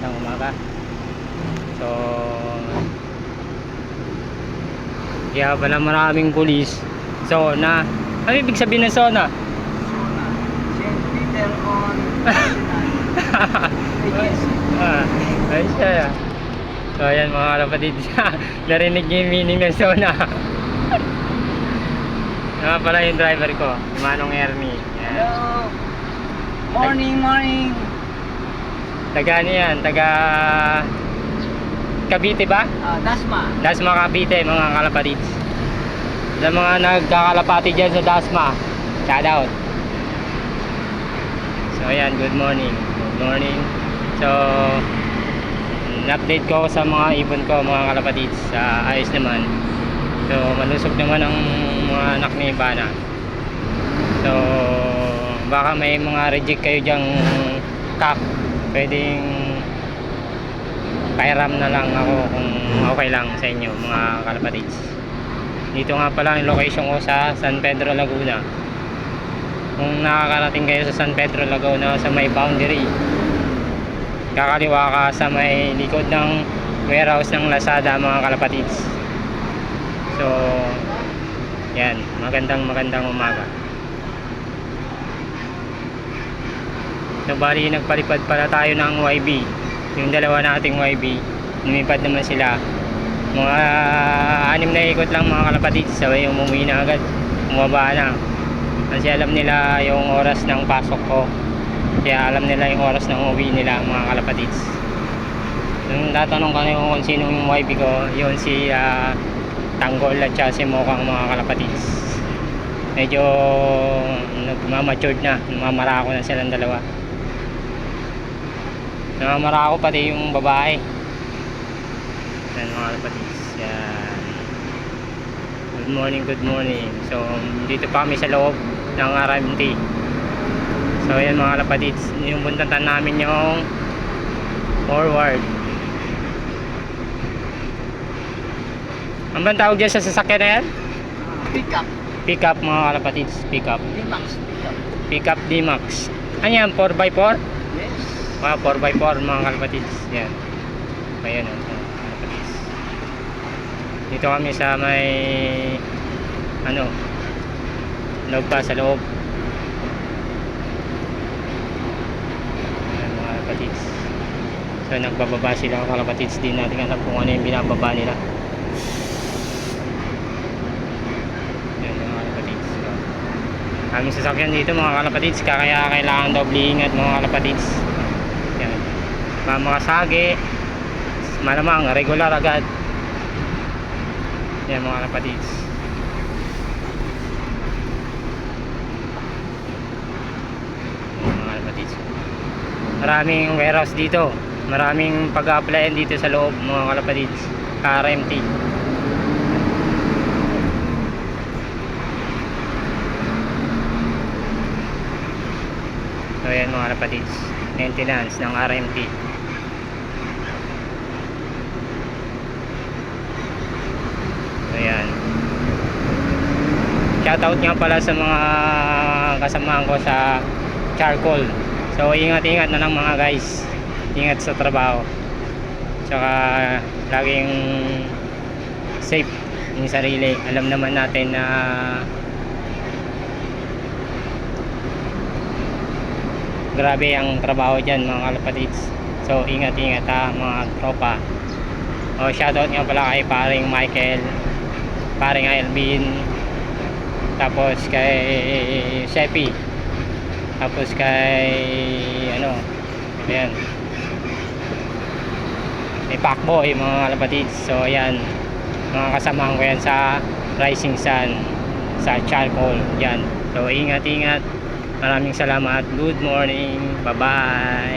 magandang umaga. So, kaya pala maraming pulis. So, na, ano ibig sabihin ng zona? St. Peter on ah, ay siya. So, ayan mga kapatid. Narinig niyo yung meaning ng zona. Nga pala yung driver ko, si Manong Ernie. Yan. Hello. Morning, morning. Taga ano yan, taga Cavite ba? Ah, Dasma. Dasma Cavite mga kalapatids. Sa mga nagkakalapati dyan sa Dasma, shout out. So ayan, good morning. Good morning. So, update ko sa mga ibon ko mga kalapatids. sa ayos naman. So, malusog naman ang mga anak ni Bana. So, baka may mga reject kayo dyang kak. Pwedeng pairam na lang ako kung okay lang sa inyo mga kalapatids. Dito nga pala yung location ko sa San Pedro Laguna. Kung nakakarating kayo sa San Pedro Laguna sa may boundary, kakaliwa ka sa may likod ng warehouse ng Lazada mga kalapatids. So, yan, magandang magandang umaga. So, bali nagpalipad pala tayo ng YB. Yung dalawa nating YB, lumipad naman sila. Mga anim na ikot lang mga kalapatids, sabay umuwi na agad. Bumaba na. Kasi alam nila yung oras ng pasok ko. Kaya alam nila yung oras ng uwi nila mga kalapatids. Nung tatanong ka na kung sino yung YB ko, yun si ah, Tanggol at saka si Mokang mga kalapatids. Medyo nagmamatured na, namamarako na silang dalawa. Namamarako pati yung babae. Yan mga kalapatids. Yan. Good morning, good morning. So, dito pa kami sa loob ng RMT. So, ayan mga kalapatids. Yung puntatan namin yung forward. Ang bang tawag dyan sa sasakyan na yan? Pick up. Pick up mga kalapatids. Pick up. D-Max. Pick up. Pick up D-Max. Ano yan? 4x4? Mga 4x4 mga kalapatids. Yan. Ayan o. mga kalapatids. Dito kami sa may ano loob pa sa loob. Ayan mga kalapatids. So nagbababa sila mga kalapatids. Di natin alam kung ano yung binababa nila. Aming sasakyan dito mga kalapatids kaya kailangan daw ingat mga kalapatids mga, mga sage malamang regular agad. Yan mga kalapatids Yan, mga kalapatids maraming warehouse dito. Maraming pag-applyan dito sa loob mga kalapatids RMT So yan mga kapatids, maintenance ng RMT. So yan. Shoutout nga pala sa mga kasamahan ko sa charcoal. So ingat-ingat na lang mga guys. Ingat sa trabaho. Tsaka laging safe yung sarili. Alam naman natin na grabe ang trabaho dyan mga kalapatids so ingat ingat ha mga tropa o shoutout nga pala kay paring Michael paring Alvin tapos kay Sheppy tapos kay ano ayan. May Pacboy mga kalapatids so ayan. Mga kasamahan ko yan sa Rising Sun sa charcoal. Yan so ingat ingat. Maraming salamat. Good morning. Bye-bye.